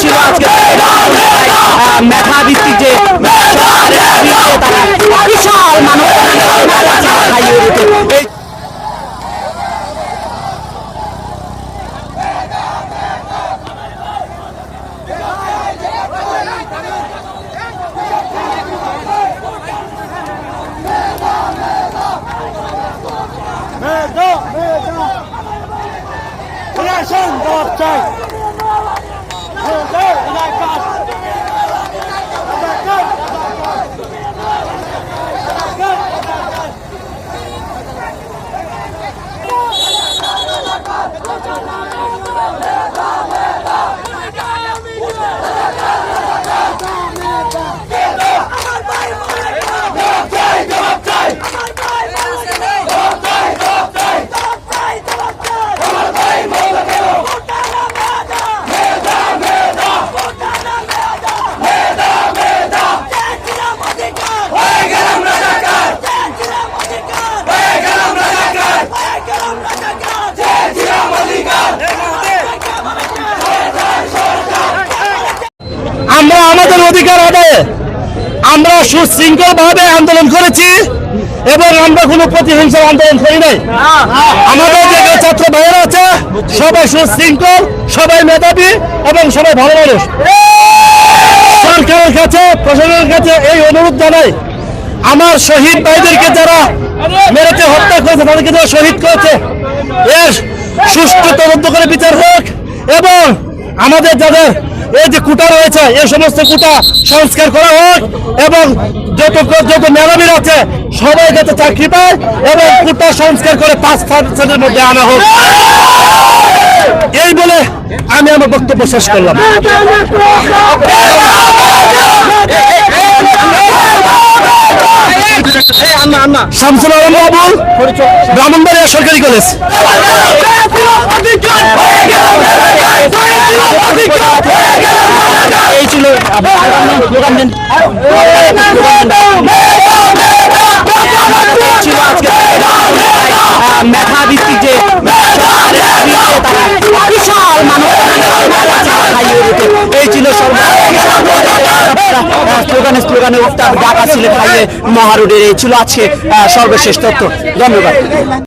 ছিল আজকে আহ, মেধা ভিত্তিক যে বিশাল মানব খাইয়ে আমরা আমাদের অধিকার আদায়ে আমরা সুশৃঙ্খল ভাবে আন্দোলন করেছি এবং আমরা কোনো প্রতিহিংসার আন্দোলন করি নাই। আমাদের যে ছাত্র ভাইয়েরা আছে, সবাই সুশৃঙ্খল, সবাই মেধাবী এবং সবাই ভালো মানুষ। সরকারের কাছে, প্রশাসনের কাছে এই অনুরোধ জানাই, আমার শহীদ ভাইদেরকে যারা মেরেছে, হত্যা করেছে, তাদেরকে যারা শহীদ করেছে, এর সুষ্ঠু তদন্ত করে বিচার হোক এবং আমাদের যাদের এই যে কুটা রয়েছে, এই সমস্ত কুটা সংস্কার করা হোক এবং যত যত মেলাবির আছে, সবাই যাতে চাকরি পায় এবং কুটা সংস্কার করে পাঁচ পার্সেন্টের মধ্যে আনা হোক। এই বলে আমি আমার বক্তব্য শেষ করলাম। শামসুল আলম বাবুল ব্রাহ্মণবাড়িয়া সরকারি কলেজ। এই যে মহারোডের এই ছিল আজকে সর্বশেষ তথ্য। ধন্যবাদ।